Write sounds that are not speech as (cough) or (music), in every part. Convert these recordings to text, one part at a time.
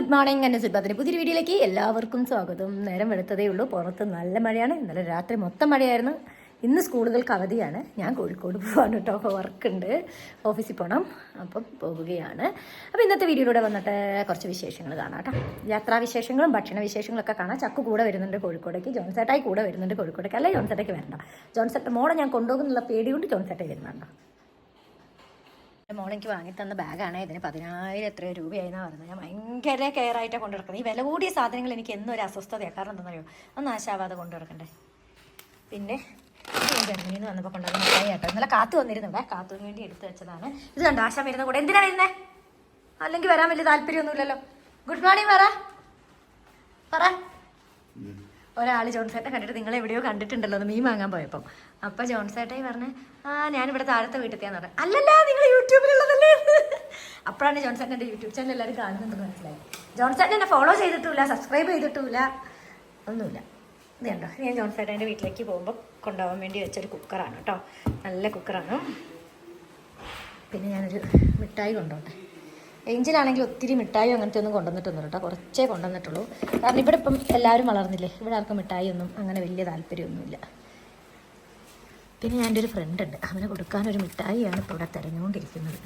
Good morning എന്നെ സുൽബാത്തിന് പുതിയൊരു വീഡിയോയിലേക്ക് എല്ലാവർക്കും സ്വാഗതം. നേരം വെളുത്തതേ ഉള്ളൂ. പുറത്ത് നല്ല മഴയാണ്. ഇന്നലെ രാത്രി മൊത്തം മഴയായിരുന്നു. ഇന്ന് സ്കൂളുകൾക്ക് അവധിയാണ്. ഞാൻ കോഴിക്കോട് പോകാൻ കേട്ടോ. വർക്ക് ഉണ്ട് ഓഫീസിൽ പോകണം അപ്പം പോവുകയാണ്. അപ്പോൾ ഇന്നത്തെ വീഡിയോയിലൂടെ വന്നിട്ട് കുറച്ച് വിശേഷങ്ങൾ കാണാം കേട്ടോ. യാത്രാ വിശേഷങ്ങളും ഭക്ഷണ വിശേഷങ്ങളൊക്കെ കാണാം. ചക്കു കൂടെ വരുന്നുണ്ട് കോഴിക്കോടേക്ക്. ജോൺസേട്ടായി കൂടെ വരുന്നുണ്ട് കോഴിക്കോടേക്ക്. അല്ല ജോൺസേട്ടയ്ക്ക് വരണ്ട. ജോൺസേട്ട മോളെ ഞാൻ കൊണ്ടുപോകുന്നുള്ള പേടി കൊണ്ട് ജോൺസേട്ടായി വരുന്നുണ്ടോ. എന്റെ മോളെനിക്ക് വാങ്ങി തന്ന ബാഗാണ്. ഇതിന് പതിനായിരം എത്രയോ രൂപയായിന്നാണ് പറഞ്ഞത് ഞാൻ ഭയങ്കര കെയർ ആയിട്ടാണ് കൊണ്ടു നടക്കുന്നത് ഈ വില കൂടിയ സാധനങ്ങൾ എനിക്ക് എന്നും ഒരു അസ്വസ്ഥതയാണ് കാരണം എന്താണെന്നറിയോ? ഒന്ന് നാശാവാതെ കൊണ്ടു നടക്കണ്ടേ പിന്നെ ജർമ്മനിയിൽ നിന്ന് വന്നപ്പോൾ കൊണ്ടുവന്ന മിഠായി കേട്ടോ. ഇന്നലെ കാത്തു വന്നിരുന്നു ഇവിടെ. കാത്തുവിന് വേണ്ടി എടുത്തു വെച്ചതാണ്. ഇത് കണ്ടോ ആശാ വരുന്ന കൂടെ? എന്തിനാ വരുന്നേ? അല്ലെങ്കിൽ വരാൻ വലിയ താല്പര്യമൊന്നുമില്ലല്ലോ. ഗുഡ് മോർണിംഗ് പറ. പറ. ഒരാൾ ജോൺസേട്ടെ കണ്ടിട്ട് നിങ്ങൾ എവിടെയോ കണ്ടിട്ടുണ്ടല്ലോ മീൻ വാങ്ങാൻ പോയപ്പോൾ അപ്പോൾ ജോൺസേട്ടായി പറഞ്ഞ് ആ ഞാനിവിടെ താഴത്തെ വീട്ടിലെത്തിയാന്ന് പറഞ്ഞത് അല്ലല്ല നിങ്ങൾ യൂട്യൂബിലുള്ളതല്ലേ? അപ്പോഴാണ് ജോൺസൺ എന്റെ യൂട്യൂബ് ചാനൽ എല്ലാവരും കാണുന്നുണ്ടെന്ന് മനസ്സിലായി ജോൺസൺ എന്നെ ഫോളോ ചെയ്തിട്ടില്ല സബ്സ്ക്രൈബ് ചെയ്തിട്ടില്ല ഒന്നുമില്ല. ഇത് കണ്ടോ? ഞാൻ ജോൺസേട്ടന്റെ വീട്ടിലേക്ക് പോകുമ്പോൾ കൊണ്ടുപോകാൻ വേണ്ടി വെച്ചൊരു കുക്കറാണ് കേട്ടോ. നല്ല കുക്കറാണ് പിന്നെ ഞാനൊരു മിഠായി കൊണ്ടുപോട്ടെ. എഞ്ചിലാണെങ്കിൽ ഒത്തിരി മിഠായി അങ്ങനത്തെ ഒന്നും കൊണ്ടുവന്നിട്ടൊന്നും കേട്ടോ. കുറച്ചേ കൊണ്ടുവന്നിട്ടുള്ളൂ. കാരണം ഇവിടെ ഇപ്പം എല്ലാവരും വളർന്നില്ലേ? ഇവിടെ ആർക്കും മിഠായി ഒന്നും അങ്ങനെ വലിയ താല്പര്യമൊന്നുമില്ല. പിന്നെ ഞാൻ എന്റെ ഒരു ഫ്രണ്ട് ഉണ്ട്. അവന് കൊടുക്കാനൊരു മിഠായിയാണ് ഇപ്പോൾ ഇവിടെ തിരഞ്ഞുകൊണ്ടിരിക്കുന്നത്.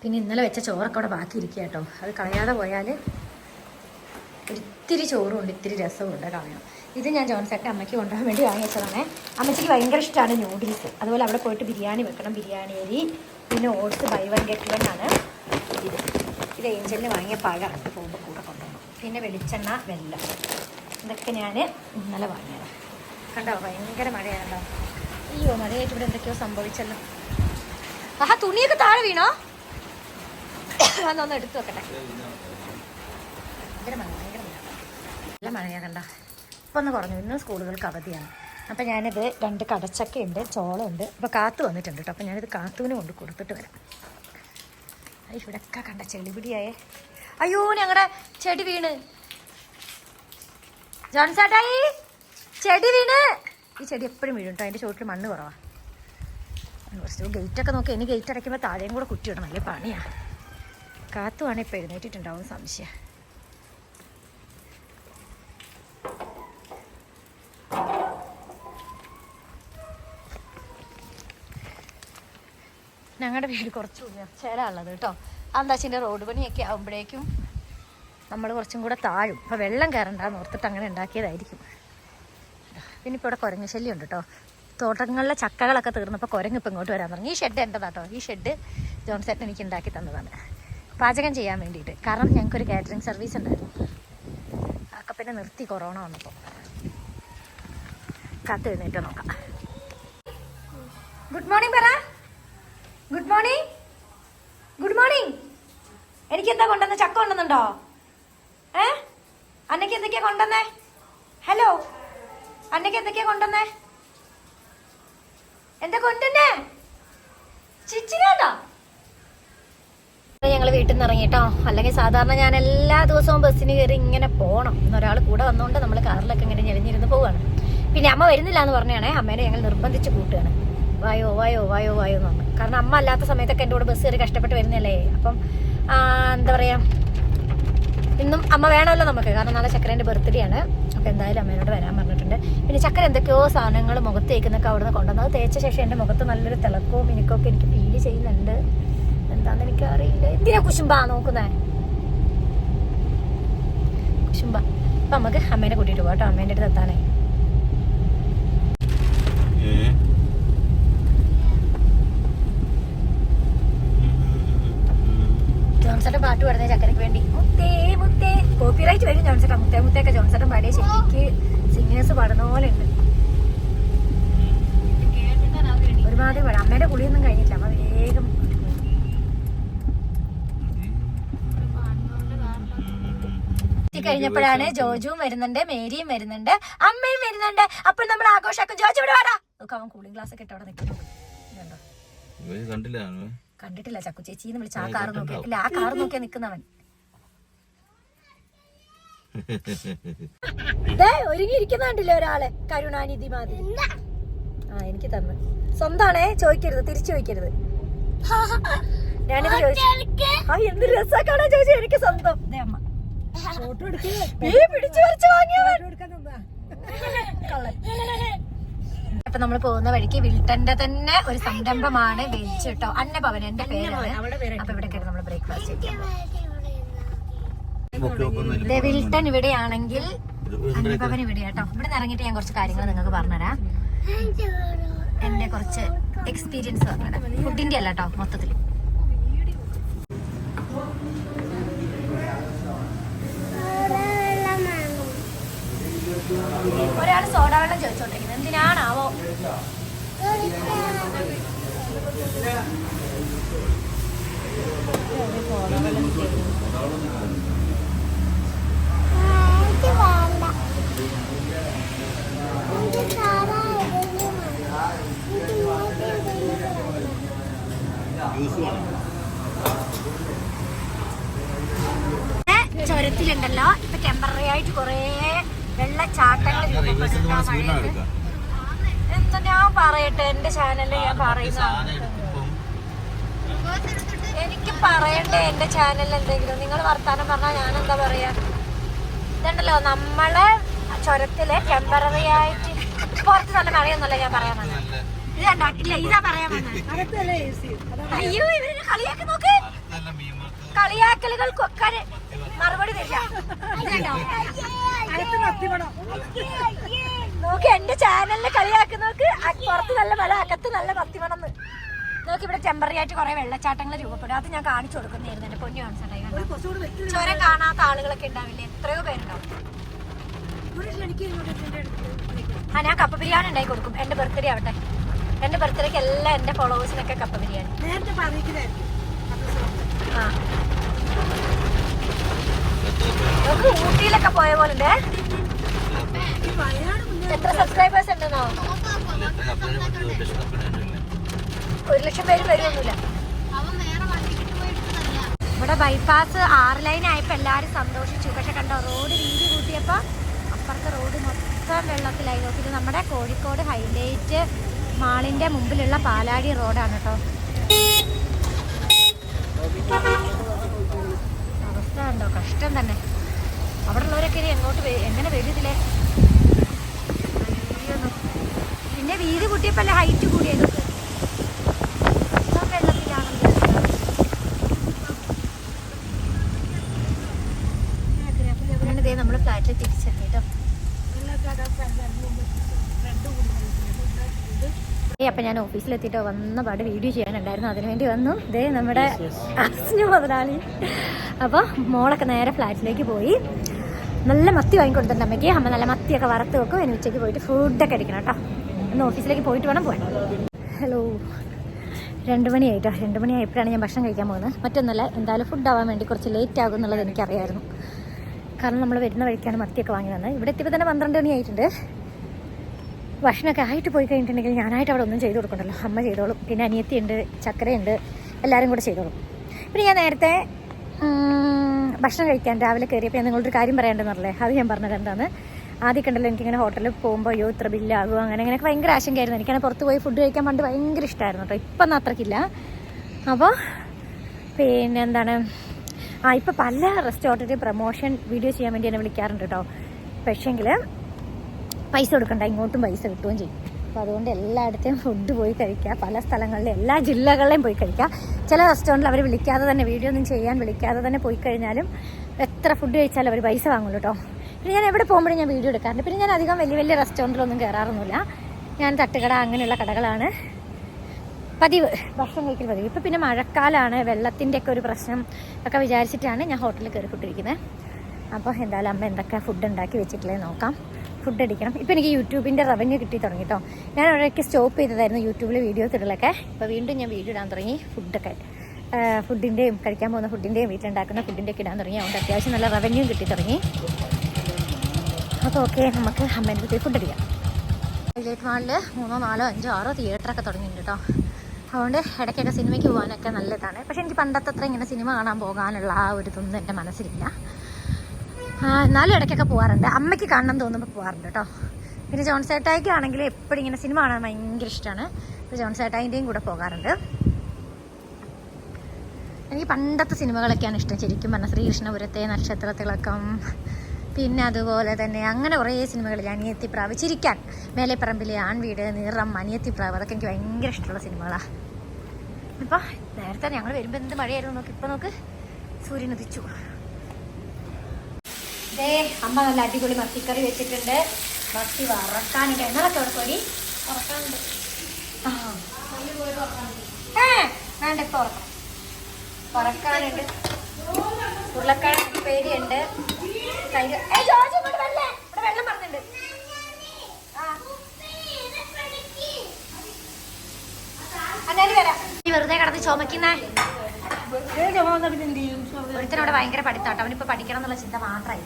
പിന്നെ ഇന്നലെ വെച്ച ചോറൊക്കെ അവിടെ ബാക്കിയിരിക്കുക കേട്ടോ. അത് കളയാതെ പോയാൽ ഒരിത്തിരി ചോറും ഉണ്ട് ഇത്തിരി രസവും ഉണ്ട് കളയണം ഇത് ഞാൻ ജോൺസേട്ടൻ അമ്മയ്ക്ക് കൊണ്ടുപോകാൻ വേണ്ടി വാങ്ങിച്ചതാണ്. അമ്മച്ചിക്ക് ഭയങ്കര ഇഷ്ടമാണ് ന്യൂഡിൽസ് അതുപോലെ അവിടെ പോയിട്ട് ബിരിയാണി വെക്കണം ബിരിയാണി അരി പിന്നെ oats buy one get one ആണ് ഇത്. ഏഞ്ചലിന് വാങ്ങിയ പഴം പോകുമ്പോൾ കൂടെ കൊണ്ടുപോകണം പിന്നെ വെളിച്ചെണ്ണ വെല്ലം. ഇതൊക്കെ ഞാൻ ഇന്നലെ വാങ്ങിയത്. കണ്ടോ? ഭയങ്കര മഴയാണല്ലോ. അയ്യോ മഴയായിട്ട് ഇവിടെ എന്തൊക്കെയോ സംഭവിച്ചല്ലോ. ആഹാ തുണിയൊക്കെ താഴെ വീണോ? അതൊന്ന് എടുത്തു വെക്കട്ടെ. ഭയങ്കര മഴ ഭയങ്കര മഴ. നല്ല മഴയാ കണ്ട? ഇപ്പം ഒന്ന് കുറഞ്ഞു. ഇന്ന് സ്കൂളുകൾക്ക് അവധിയാണ്. അപ്പം ഞാനിത് രണ്ട് കടച്ചക്കയുണ്ട് ഉണ്ട് അപ്പോൾ കാത്തു വന്നിട്ടുണ്ട് കേട്ടോ. അപ്പം ഞാനിത് കാത്തുവിന് കൊണ്ട് കൊടുത്തിട്ട് വരാം. ഇവിടെയൊക്കെ കണ്ട ചെളിപിടിയായേ അയ്യോ ഞങ്ങളുടെ ചെടി വീണ്. ജോൺസാട്ടായി ചെടി വീണ്. ഈ ചെടി എപ്പോഴും വീഴും കേട്ടോ അതിന്റെ ചുവട്ടിൽ മണ്ണ് കുറവാണ് കുറച്ച് ഗേറ്റൊക്കെ നോക്കി ഇനി ഗേറ്റ് അടയ്ക്കുമ്പോൾ താഴെയും കൂടെ കുറ്റിയിടണം അല്ലേ പണിയാണ് കാത്തുവാണ് ഇപ്പോൾ എഴുന്നേറ്റിട്ടുണ്ടാവും സംശയം. ഞങ്ങളുടെ വീട് കുറച്ച് ഉയർച്ചയിലുള്ളത് കേട്ടോ. അന്താച്ചിന്റെ റോഡ് പണിയൊക്കെ ആകുമ്പോഴേക്കും നമ്മൾ കുറച്ചും കൂടെ താഴും. അപ്പോൾ വെള്ളം കയറണ്ടെന്ന് ഓർത്തിട്ട് അങ്ങനെ ഉണ്ടാക്കിയതായിരിക്കും. പിന്നെ ഇപ്പോൾ ഇവിടെ കുരങ്ങ് ശല്യം ഉണ്ട് കേട്ടോ. തോട്ടങ്ങളിലെ ചക്കകളൊക്കെ തീർന്നപ്പോൾ കുരങ്ങ് ഇപ്പം ഇങ്ങോട്ട് വരാൻ തുടങ്ങി. ഈ ഷെഡ് എന്റെതാട്ടോ ഈ ഷെഡ് ജോൺസെറ്റ് എനിക്ക് ഉണ്ടാക്കി തന്നതാണ്. പാചകം ചെയ്യാൻ വേണ്ടിയിട്ട്. കാരണം ഞങ്ങൾക്കൊരു കാറ്ററിംഗ് സർവീസ് ഉണ്ടായിരുന്നു. അതൊക്കെ പിന്നെ നിർത്തി കൊറോണ വന്നപ്പോൾ കത്ത് എഴുന്നേറ്റ് നോക്കാം ഗുഡ് മോർണിംഗ് പറ ഗുഡ് മോർണിംഗ് ഗുഡ് മോർണിംഗ് എനിക്ക് എന്താ ചക്ക കൊണ്ടുവന്നുണ്ടോ ഏ? അന്നയ്ക്ക് എന്തൊക്കെയാ കൊണ്ടുവന്നേ? ഹലോ അന്നയ്ക്ക് എന്തൊക്കെയാ കൊണ്ടുവന്നേ? എന്താ കൊണ്ടുവന്നേ? ചിച്ചിനാണോ ഞങ്ങൾ വീട്ടിൽ നിന്ന് ഇറങ്ങിട്ടോ. അല്ലെങ്കിൽ സാധാരണ ഞാൻ എല്ലാ ദിവസവും ബസ്സിന് കയറി ഇങ്ങനെ പോകണം എന്നൊരാൾ കൂടെ വന്നുകൊണ്ട് നമ്മൾ കാറിലൊക്കെ ഇങ്ങനെ ഞെളിഞ്ഞിരുന്ന് പോവാണ്. പിന്നെ അമ്മ വരുന്നില്ല എന്ന് പറഞ്ഞാണേ അമ്മേനെ ഞങ്ങൾ നിർബന്ധിച്ച് കൂട്ടുകയാണ്. വായോ വായോ വായോ വായോ എന്ന് പറഞ്ഞു. കാരണം അമ്മ അല്ലാത്ത സമയത്തൊക്കെ എന്റെ കൂടെ ബസ് കയറി കഷ്ടപ്പെട്ട് വരുന്നല്ലേ അപ്പം എന്താ പറയാ ഇന്നും അമ്മ വേണമല്ലോ നമുക്ക്. കാരണം നാളെ ചക്കരേന്റെ ബർത്ത്ഡേ ആണ്. അപ്പോൾ എന്തായാലും അമ്മേനോട് വരാൻ പറഞ്ഞിട്ടുണ്ട്. പിന്നെ ചക്കര എന്തൊക്കെയോ സാധനങ്ങൾ മുഖത്ത് തേക്കുന്നൊക്കെ അവിടുന്ന് കൊണ്ടുവന്നത് തേച്ച ശേഷം എന്റെ മുഖത്ത് നല്ലൊരു തിളക്കവും മിനുക്കമൊക്കെ എനിക്ക് ഫീൽ ചെയ്യുന്നുണ്ട്. എന്താണെന്ന് എനിക്ക് അറിയില്ല എന്തിനാ കുശുമ്പാ നോക്കുന്നേ. കുശുമ്പ അപ്പൊ നമുക്ക് അമ്മേനെ കൂട്ടിയിട്ട് പോകാം കേട്ടോ. അമ്മേന്റെ അടുത്ത് എത്താനേ. ജോൺസന്റെ പാട്ട് പാടുന്ന ചക്കരയ്ക്ക് വേണ്ടി. മുത്തേ മുത്തേ. കോപ്പിറൈറ്റ് വരും ജോൺസേട്ടൻ മുത്തേ മുത്തേക്കെ ജോൺസേട്ടൻ പാടിയ ശരിക്ക് സിംഗേഴ്സ് പാടുന്ന പോലെ ഉണ്ട് ഒരുമാതിരി പാടാം. അമ്മയുടെ കുളിയൊന്നും കഴിഞ്ഞിട്ടില്ല. അമ്മ വേഗം കഴിഞ്ഞപ്പോഴാണ് ജോജുവും വരുന്നുണ്ട് മേരിയും വരുന്നുണ്ട് അമ്മയും വരുന്നുണ്ട്. അപ്പോൾ നമ്മൾ ആഘോഷാക്കും. ജോജു ഇവിടെ വാടാ. നോക്കാം അവൻ കൂളിംഗ് ഗ്ലാസ് ഒക്കെ ഇട്ട് അവിടെ നിൽക്കുന്നുണ്ട്? കണ്ടില്ല കണ്ടിട്ടില്ല ചക്കു ചേച്ചി എന്ന് വിളിച്ച ആ കാർ നോക്കിയാ ഇല്ല ആ കാർ നോക്കിയാ നിക്കുന്നവൻ ഒരുങ്ങിയിരിക്കുന്നുണ്ടല്ലോ ഒരാളെ കണ്ടില്ലേ ഒരാൾ കരുണാനിധി മാതിരി ആ എനിക്ക് തന്നു സ്വന്താണേ ചോദിക്കരുത് തിരിച്ചു ചോദിക്കരുത് ഞാനിത് ചോദിച്ചു ആ എന്ത് രസാ കാണാൻ ചോദിച്ചു എനിക്ക് സ്വന്തം ദേ അമ്മ ഈ പിടിച്ചു പറിച്ച് വാങ്ങിയവൻ കള്ളൻ. അപ്പൊ നമ്മൾ പോകുന്ന വഴിക്ക് വിൽട്ടന്റെ തന്നെ ഒരു സംരംഭമാണ് വെജ് കേട്ടോ. അന്നഭവൻ എന്റെ പേരാണ്. അപ്പൊ ഇവിടെ കയറി നമ്മൾ ബ്രേക്ക്ഫാസ്റ്റ് വിൽട്ടൺ ഇവിടെയാണെങ്കിൽ അന്നഭവൻ ഇവിടെ കേട്ടോ. ഇവിടെ നിന്ന് ഇറങ്ങിയിട്ട് ഞാൻ കുറച്ച് കാര്യങ്ങൾ നിങ്ങൾക്ക് പറഞ്ഞുതരാം. എന്റെ കുറച്ച് എക്സ്പീരിയൻസ് പറഞ്ഞുതരാം. ഫുഡിന്റെ അല്ല കേട്ടോ മൊത്തത്തിൽ ഒരാൾ സോഡ വെള്ളം ചോദിച്ചോണ്ടിരിക്കുന്നത് എന്തിനാണാവോ ഏ, ചുരത്തിലുണ്ടല്ലോ ഇപ്പൊ ടെമ്പററി ആയിട്ട് കൊറേ വെള്ളച്ചാട്ടങ്ങൾ രൂപപ്പെടുത്താൻ മഴയത്ത് എന്താ ഞാൻ പറയട്ടെ എന്റെ ചാനലിൽ ഞാൻ പറയുന്ന എനിക്ക് പറയണ്ടേ എന്റെ ചാനലിൽ എന്തെങ്കിലും? നിങ്ങൾ വർത്താനം പറഞ്ഞാൽ ഞാൻ എന്താ പറയാ? ഇതുണ്ടല്ലോ നമ്മളെ ചുരത്തിൽ ടെമ്പററി ആയിട്ട് പുറത്ത് നല്ല മഴയൊന്നുമല്ല ഞാൻ പറയാൻ വന്നത് ഇത് കണ്ടോ? ഇല്ല ഇതാ പറയാൻ വന്നത് അയ്യോ ഇവരെ കളിയാക്കി നോക്ക്. കളിയാക്കലുകൾക്കൊക്കെ മറുപടി തരില്ല? നോക്ക് എന്റെ ചാനലിനെ കളിയാക്കുന്നവർക്ക് പുറത്ത് നല്ല മല അകത്ത് നല്ല മത്തിമണം നോക്കി ഇവിടെ ടെമ്പററി ആയിട്ട് കുറെ വെള്ളച്ചാട്ടങ്ങൾ രൂപപ്പെടും. അത് ഞാൻ കാണിച്ചു കൊടുക്കുന്നതായിരുന്നു എന്റെ പൊന്നു കാണിച്ചിട്ടുണ്ടായി ചുരം കാണാത്ത ആളുകളൊക്കെ ഉണ്ടാവില്ലേ? എത്രയോ പേരുണ്ടാവും. ആ ഞാൻ കപ്പ ബിരിയാണി ഉണ്ടാക്കി കൊടുക്കും. എന്റെ ബർത്ത്ഡേ ആവട്ടെ. എന്റെ ബർത്ത്ഡേക്ക് എല്ലാ എന്റെ ഫോളോവേഴ്സിനൊക്കെ കപ്പ ബിരിയാണി. ആ. നമുക്ക് ഊട്ടിയിലൊക്കെ പോയ പോലെ ഉണ്ട്. എത്ര സബ്സ്ക്രൈബേഴ്സ് ഉണ്ടെന്നോ? ഒരു ലക്ഷം പേര് വരുമൊന്നുമില്ല ഇവിടെ ബൈപ്പാസ് ആറ് ലൈൻ ആയപ്പോ എല്ലാരും സന്തോഷിച്ചു. പക്ഷെ കണ്ടോ റോഡ് വീതി കൂട്ടിയപ്പോ അപ്പുറത്തെ റോഡ് മൊത്തം വെള്ളത്തിലായി. നോക്കിയത് നമ്മുടെ കോഴിക്കോട് ഹൈലൈറ്റ് മാളിന്റെ മുമ്പിലുള്ള പാലാടി റോഡാണ് കേട്ടോ. അവസ്ഥ കണ്ടോ കഷ്ടം തന്നെ. അവിടെ ഉള്ളവരൊക്കെ ഇനി എങ്ങോട്ട് എങ്ങനെ വരും. പിന്നെ വീതി കൂട്ടിയപ്പോ ഹൈറ്റ് കൂടിയത്? നമ്മൾ ഫ്ലാറ്റിൽ തിരിച്ചെത്തി കേട്ടോ. ഏയ് അപ്പം ഞാൻ ഓഫീസിലെത്തിട്ട് വന്ന പാട് വീഡിയോ ചെയ്യാനുണ്ടായിരുന്നു. അതിനു വേണ്ടി വന്നു. ഇതേ നമ്മുടെ അസ്നു മുതലാളി. അപ്പോൾ മോളൊക്കെ നേരെ ഫ്ലാറ്റിലേക്ക് പോയി. നല്ല മത്തി വാങ്ങിക്കൊടുത്തിട്ടുണ്ട് അമ്മയ്ക്ക്. അമ്മ നല്ല മത്തിയൊക്കെ വറുത്ത് വെക്കും. എനിക്ക് ഉച്ചയ്ക്ക് പോയിട്ട് ഫുഡൊക്കെ അടിക്കണം കേട്ടോ. ഇന്ന് ഓഫീസിലേക്ക് പോയിട്ട് വേണം പോകാൻ ഹലോ രണ്ട് മണിയായിട്ടോ? രണ്ട് മണിയായപ്പോഴാണ് ഞാൻ ഭക്ഷണം കഴിക്കാൻ പോകുന്നത്. മറ്റൊന്നല്ല എന്തായാലും ഫുഡ് ആവാൻ വേണ്ടി കുറച്ച് ലേറ്റ് ആകും എന്നുള്ളത് എനിക്കറിയായിരുന്നു. കാരണം നമ്മൾ വരുന്ന വഴിക്കാണ് മത്തിയൊക്കെ വാങ്ങി വന്നത് ഇവിടെ എത്തിയപ്പോൾ തന്നെ പന്ത്രണ്ട് മണി ആയിട്ടുണ്ട്. ഭക്ഷണമൊക്കെ ആയിട്ട് പോയി കഴിഞ്ഞിട്ടുണ്ടെങ്കിൽ ഞാനായിട്ട് അവിടെ ഒന്നും ചെയ്ത് കൊടുക്കണ്ടല്ലോ. അമ്മ ചെയ്തോളും. പിന്നെ അനിയത്തിയുണ്ട് ചക്കരയുണ്ട്. എല്ലാവരും കൂടെ ചെയ്തോളും. പിന്നെ ഞാൻ നേരത്തെ ഭക്ഷണം കഴിക്കാൻ രാവിലെ കയറിയപ്പോൾ ഞാൻ നിങ്ങളൊരു കാര്യം പറയേണ്ടതെന്നല്ലേ അത് ഞാൻ പറഞ്ഞത് എന്താന്ന്? ആദ്യം കണ്ടല്ലോ എനിക്കിങ്ങനെ ഹോട്ടലിൽ പോകുമ്പോൾ അയ്യോ ഇത്ര ബില്ലാകും അങ്ങനെ അങ്ങനെയൊക്കെ ഭയങ്കര ആശങ്കയായിരുന്നു. എനിക്കാണ് പുറത്ത് പോയി ഫുഡ് കഴിക്കാൻ പണ്ട് ഭയങ്കര ഇഷ്ടമായിരുന്നു കേട്ടോ ഇപ്പം ഒന്നും അത്രയ്ക്കില്ല അപ്പോൾ പിന്നെ എന്താണ്? ആ ഇപ്പം പല റെസ്റ്റോറന്റിൽ പ്രൊമോഷൻ വീഡിയോ ചെയ്യാൻ വേണ്ടി എന്നെ വിളിക്കാറുണ്ട് കേട്ടോ പക്ഷേങ്കിൽ പൈസ കൊടുക്കണ്ട ഇങ്ങോട്ടും പൈസ കിട്ടുകയും ചെയ്യും. അപ്പോൾ അതുകൊണ്ട് എല്ലായിടത്തെയും ഫുഡ് പോയി കഴിക്കുക പല സ്ഥലങ്ങളിലും എല്ലാ ജില്ലകളിലെയും പോയി കഴിക്കുക. ചില റെസ്റ്റോറന്റിൽ അവർ വിളിക്കാതെ തന്നെ വീഡിയോ ഒന്നും ചെയ്യാൻ വിളിക്കാതെ തന്നെ പോയി കഴിഞ്ഞാലും എത്ര ഫുഡ് കഴിച്ചാലും അവർ പൈസ വാങ്ങുള്ളൂ കേട്ടോ പിന്നെ ഞാൻ എവിടെ പോകുമ്പോഴും ഞാൻ വീഡിയോ എടുക്കാറുണ്ട്. പിന്നെ ഞാൻ അധികം വലിയ വലിയ റെസ്റ്റോറന്റിലൊന്നും കയറാറൊന്നുമില്ല ഞാൻ തട്ടുകട അങ്ങനെയുള്ള കടകളാണ്. പതിവ്. ഭക്ഷണം കഴിക്കൽ പതിവ്. ഇപ്പം പിന്നെ മഴക്കാലമാണ് വെള്ളത്തിന്റെ ഒക്കെ ഒരു പ്രശ്നം ഒക്കെ വിചാരിച്ചിട്ടാണ് ഞാൻ ഹോട്ടലിൽ കയറിപ്പെട്ടിരിക്കുന്നത് അപ്പോൾ എന്തായാലും അമ്മ എന്തൊക്കെ ഫുഡ് ഉണ്ടാക്കി വെച്ചിട്ടില്ലേ നോക്കാം. ഫുഡ് അടിക്കണം. ഇപ്പം എനിക്ക് യൂട്യൂബിന്റെ റവന്യൂ കിട്ടി തുടങ്ങി കേട്ടോ ഞാൻ അവിടെയൊക്കെ സ്റ്റോപ്പ് ചെയ്തതായിരുന്നു യൂട്യൂബിൽ വീഡിയോ ഇടലൊക്കെ. ഇപ്പോൾ വീണ്ടും ഞാൻ വീഡിയോ ഇടാൻ തുടങ്ങി. ഫുഡൊക്കെ ഫുഡിന്റെയും കഴിക്കാൻ പോകുന്ന ഫുഡിന്റെയും വീട്ടിലുണ്ടാക്കുന്ന ഫുഡിന്റെയൊക്കെ ഇടാൻ തുടങ്ങി. അതുകൊണ്ട് അത്യാവശ്യം നല്ല റവന്യൂ കിട്ടി തുടങ്ങി. അപ്പോൾ ഓക്കെ നമുക്ക് അമ്മേന്റെ ഫുഡ് അടിക്കാം. ഹൈലൈറ്റ് മാളിൽ മൂന്നോ നാലോ അഞ്ചോ ആറോ തിയേറ്ററൊക്കെ തുടങ്ങിയിട്ടുണ്ട് കേട്ടോ അതുകൊണ്ട് ഇടയ്ക്കൊക്കെ സിനിമയ്ക്ക് പോകാനൊക്കെ നല്ലതാണ്. പക്ഷെ എനിക്ക് പണ്ടത്തെ അത്ര ഇങ്ങനെ സിനിമ കാണാൻ പോകാനുള്ള ആ ഒരു ഇതൊന്നും എന്റെ മനസ്സിലില്ല. എന്നാലും ഇടയ്ക്കൊക്കെ പോകാറുണ്ട്. അമ്മയ്ക്ക് കാണണം തോന്നുമ്പോൾ പോകാറുണ്ട് കേട്ടോ. പിന്നെ ജോൺസേട്ടായിക്ക് ആണെങ്കിൽ എപ്പോഴും ഇങ്ങനെ സിനിമ കാണാൻ ഭയങ്കര ഇഷ്ടമാണ്. ജോൺ ജോൺസേട്ടായിന്റെയും കൂടെ പോകാറുണ്ട്. എനിക്ക് പണ്ടത്തെ സിനിമകളൊക്കെയാണ് ഇഷ്ടം. ശരിക്കും പറഞ്ഞാൽ ശ്രീകൃഷ്ണപുരത്തെ നക്ഷത്രത്തിളക്കം പിന്നെ അതുപോലെ തന്നെ അങ്ങനെ കുറേ സിനിമകളിൽ അനിയത്തിപ്രാവ് ചിരിക്കാൻ. മേലെപ്പറമ്പിലെ ആൺവീട് നിറം അനിയത്തിപ്രാവ് അതൊക്കെ എനിക്ക് ഭയങ്കര ഇഷ്ടമുള്ള സിനിമകളാണ് ഇപ്പം നേരത്തെ ഞങ്ങൾ വരുമ്പോൾ എന്ത് മഴയായിരുന്നു നോക്ക് ഇപ്പം നോക്ക്. സൂര്യൻ ഉദിച്ചു. ദേ അമ്മ നല്ല അടിപൊളി മത്തിക്കറി വെച്ചിട്ടുണ്ട്. മത്തി വറക്കാനുണ്ട് എന്നൊക്കെ അവിടെ ഉറക്കാനുണ്ട്. ആ. ഏ വേണ്ട ഇപ്പം ഉറക്കാം. വറക്കാനുണ്ട്. ഉരുളക്കിഴങ്ങ് പേരിയുണ്ട് ഇവിടെ വെള്ളം വെറുതെ ചുമക്കുന്ന. ഭയങ്കര പഠിത്താട്ടോ അവനിപ്പോ പഠിക്കണം എന്നുള്ള ചിന്ത മാത്രമായി.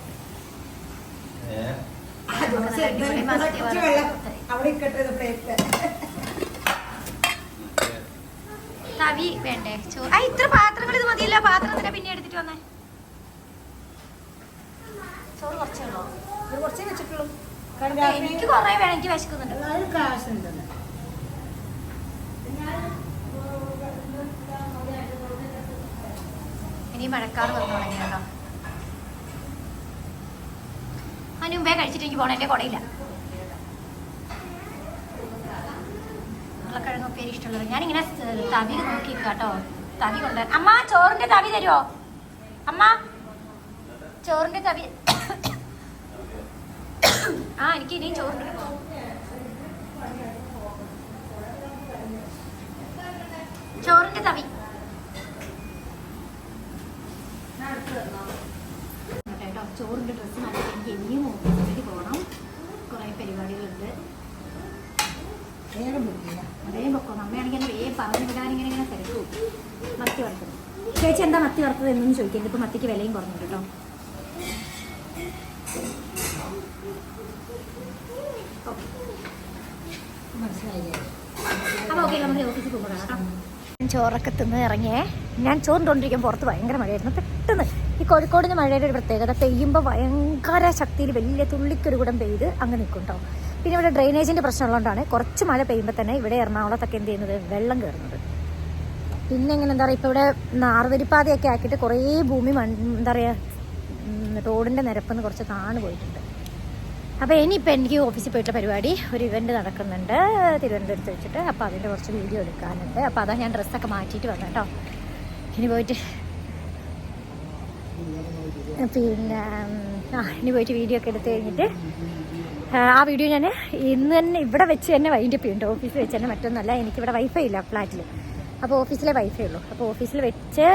തവി വേണ്ടേ? ചോ ആ ഇത്ര പാത്രങ്ങൾ ഇത് മതിയല്ലോ. പാത്രം തന്നെ പിന്നെ എടുത്തിട്ട് വന്നേ? ചോറ് കുറച്ചേ ഉള്ളൂ കുറച്ചേ വെച്ചിട്ടുള്ളൂ. എനിക്ക് കുറേ വേണം എനിക്ക് വിശക്കുന്നുണ്ട്. അത് കാശുണ്ടല്ലോ ഇനി മഴക്കാറ് വന്നു തുടങ്ങി കേട്ടോ. അതിന് മുമ്പേ കഴിച്ചിട്ട് എനിക്ക് പോണ കൊടയില്ല. കുടയില്ല ഉരുളക്കിഴങ്ങ് ഉപ്പേരി ഇഷ്ടമുള്ളത്. ഞാനിങ്ങനെ തവി നോക്കി കേട്ടോ തവി കൊണ്ട് അമ്മ ചോറിന്റെ തവി തരുമോ അമ്മ ചോറിന്റെ കവി (coughs) ആ എനിക്ക് ഇനിയും ചോറിന്റെ ചോറിന്റെ തവി കേട്ടോ ചോറിന്റെ ഡ്രസ്സ് മാറ്റി എനിക്ക് ഇനിയും ഓഫീസിലേക്ക് പോകണം. കുറെ പരിപാടികളുണ്ട്. നേരം പൊക്കോ വേഗം പൊക്കോണം അമ്മയാണെങ്കിൽ എന്നെ വേഗം പറഞ്ഞു വിടാൻ ഇങ്ങനെ ഇങ്ങനെ തിരക്കും മത്തി വറുത്തത്. ചേച്ചി എന്താ മത്തി വറുത്തത് എന്നൊന്നും ചോദിക്കരുത് ഇപ്പൊ മത്തിക്ക് വിലയും കുറഞ്ഞു കേട്ടോ ഓക്കെ മനസ്സിലായില്ലേ അപ്പോൾ ഞാൻ ചോറൊക്കെ ഇറങ്ങിയേ. ഞാൻ ചോറിട്ടുകൊണ്ടിരിക്കുമ്പോൾ പുറത്ത് ഭയങ്കര മഴയായിരുന്നു. പെട്ടെന്ന് ഈ കോഴിക്കോടിന് മഴയുടെ ഒരു പ്രത്യേകത പെയ്യുമ്പോൾ ഭയങ്കര ശക്തിയിൽ വലിയ തുള്ളിക്കൊരു കൂടം പെയ്ത് അങ്ങ് നിൽക്കും കേട്ടോ പിന്നെ ഇവിടെ ഡ്രെയിനേജിന്റെ പ്രശ്നമുള്ളതുകൊണ്ടാണ് കുറച്ച് മഴ പെയ്യുമ്പോൾ തന്നെ ഇവിടെ എറണാകുളത്തൊക്കെ എന്ത് ചെയ്യുന്നത്? വെള്ളം കയറുന്നത്. പിന്നെ എങ്ങനെ എന്താ പറയുക ഇപ്പോൾ ഇവിടെ നാർവരിപ്പാതയൊക്കെ ആക്കിയിട്ട് കുറേ ഭൂമി എന്താ പറയുക റോഡിന്റെ നിരപ്പെന്ന് കുറച്ച് താണു പോയിട്ടുണ്ട്. അപ്പോൾ ഇനിയിപ്പോൾ എനിക്ക് ഓഫീസിൽ പോയിട്ടുള്ള പരിപാടി ഒരു ഇവന്റ് നടക്കുന്നുണ്ട്. തിരുവനന്തപുരത്ത് വെച്ചിട്ട്. അപ്പോൾ അതിന്റെ കുറച്ച് വീഡിയോ എടുക്കാനുണ്ട്. അപ്പോൾ അതാ ഞാൻ ഡ്രസ്സൊക്കെ മാറ്റിയിട്ട് വന്നു കേട്ടോ ഇനി പോയിട്ട് പിന്നെ ആ ഇനി പോയിട്ട് വീഡിയോ ഒക്കെ എടുത്ത് കഴിഞ്ഞിട്ട് ആ, ആ വീഡിയോ ഞാൻ ഇന്ന് തന്നെ ഇവിടെ വെച്ച് തന്നെ വൈൻഡ് അപ്പ് ചെയ്യുന്നുണ്ട് ഓഫീസിൽ വെച്ച് തന്നെ മറ്റൊന്നല്ല. എനിക്കിവിടെ വൈഫൈ ഇല്ല ഫ്ലാറ്റിൽ അപ്പോൾ ഓഫീസിലെ വൈഫൈ ഉള്ളൂ. അപ്പോൾ ഓഫീസിൽ വെച്ച്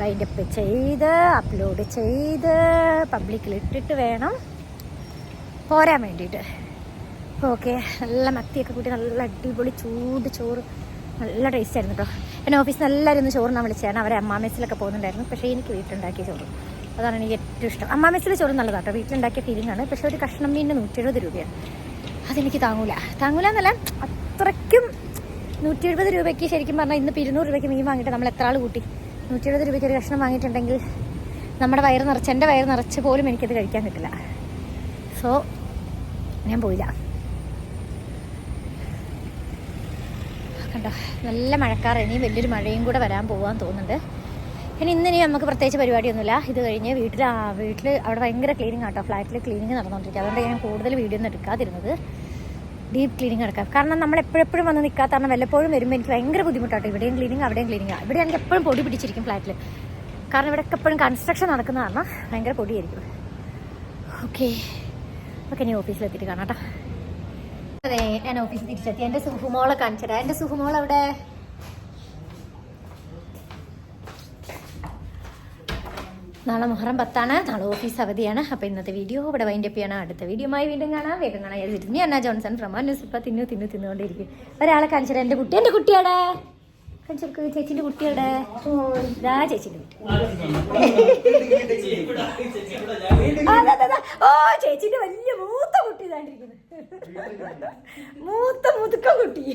വൈൻഡപ്പ് ചെയ്ത് അപ്ലോഡ് ചെയ്ത് പബ്ലിക്കിൽ ഇട്ടിട്ട് വേണം പോരാൻ വേണ്ടിയിട്ട്. ഓക്കെ നല്ല മത്തിയൊക്കെ കൂട്ടി നല്ല അടിപൊളി ചൂട് ചോറ്. നല്ല ടേസ്റ്റ് ആയിരുന്നു കേട്ടോ എന്നെ ഓഫീസിൽ എല്ലാവരും ഒന്ന് ചോറിനാൻ വിളിച്ചാണ് അവരെ അമ്മാമേസിലൊക്കെ പോകുന്നുണ്ടായിരുന്നു. പക്ഷേ എനിക്ക് വീട്ടിലുണ്ടാക്കിയ ചോറ്. അതാണ് എനിക്ക് ഏറ്റവും ഇഷ്ടം. അമ്മാമേസിലെ ചോറ് നല്ലതാണ് കേട്ടോ വീട്ടിലുണ്ടാക്കിയ ഫീലിംഗ് ആണ്. പക്ഷേ ഒരു കഷ്ണം മീനിന് നൂറ്റി എഴുപത് രൂപയാണ് അതെനിക്ക് താങ്ങൂല. താങ്ങൂല എന്നല്ല അത്രയ്ക്കും നൂറ്റി എഴുപത് രൂപയ്ക്ക് ശരിക്കും പറഞ്ഞാൽ ഇന്ന് ഇരുന്നൂറ് രൂപയ്ക്ക് മീൻ വാങ്ങിയിട്ട് നമ്മൾ എത്ര ആൾ കൂട്ടി? നൂറ്റി എഴുപത് രൂപയ്ക്ക് ഒരു കഷ്ണം വാങ്ങിയിട്ടുണ്ടെങ്കിൽ നമ്മുടെ വയറ് നിറച്ച് എന്റെ വയറ് നിറച്ച് പോലും എനിക്കത് കഴിക്കാൻ കിട്ടില്ല. സോ ഞാൻ പോയില്ല കണ്ടോ? നല്ല മഴക്കാർ ഇനി വലിയൊരു മഴയും കൂടെ വരാൻ പോകാൻ തോന്നുന്നുണ്ട്. ഇനി ഇന്നിനി നമുക്ക് പ്രത്യേകിച്ച് പരിപാടിയൊന്നുമില്ല. ഇത് കഴിഞ്ഞ് വീട്ടിൽ വീട്ടിൽ അവിടെ ഭയങ്കര ക്ലീനിങ് ആട്ടോ. ഫ്ലാറ്റിൽ ക്ലീനിങ് നടന്നുകൊണ്ടിരിക്കുക അതുകൊണ്ട് ഞാൻ കൂടുതൽ വീഡിയോ ഒന്നും എടുക്കാതിരുന്നത്. ഡീപ്പ് ക്ലീനിങ് എടുക്കാം കാരണം നമ്മൾ എപ്പോഴെപ്പോഴും വന്ന് നിൽക്കാത്ത കാരണം വല്ലപ്പോഴും വരുമ്പോൾ എനിക്ക് ഭയങ്കര ബുദ്ധിമുട്ടാട്ടോ. ഇവിടെയും ക്ലീനിങ് അവിടെയും ക്ലീനിങ് ഇവിടെ എനിക്ക് എപ്പോഴും പൊടി പിടിച്ചിരിക്കും ഫ്ലാറ്റിൽ കാരണം ഇവിടെ എപ്പോഴും കൺസ്ട്രക്ഷൻ നടക്കുന്ന കാരണം ഭയങ്കര പൊടിയായിരിക്കും. ഓക്കെ ഓക്കെ ഇനി ഓഫീസിലെത്തിയിട്ട് കാണാം കേട്ടോ അതെ ഞാൻ ഓഫീസിൽ തിരിച്ചെത്തി. എന്റെ സുഹുമോളെ കാണിച്ചതാ എന്റെ സുഹുമോൾ അവിടെ നാളെ മുഹറം പത്താണ്. നാളെ ഓഫീസ് അവധിയാണ്. അപ്പോൾ ഇന്നത്തെ വീഡിയോ ഇവിടെ വൈൻഡപ്പ് ചെയ്യണം. അടുത്ത വീഡിയോമായി വീണ്ടും കാണാം. വേഗം കാണാൻ അന്ന ജോൺസൺ ഫ്രം ന്യൂസ് ഇപ്പം തിന്നു തിന്നു തിന്നുകൊണ്ടിരിക്കും. ഒരാളെ കാണിച്ചത് എന്റെ കുട്ടി എന്റെ കുട്ടിയുടെ കാണിച്ചെടുക്ക് ചേച്ചിന്റെ കുട്ടിയുടെ ഇതാ ചേച്ചിന്റെ കുട്ടി. ഓ ചേച്ചിന്റെ വലിയ മൂത്ത കുട്ടി ഇതാണ്ടിരിക്കുന്നത് മൂത്ത മുതുക്ക കുട്ടി.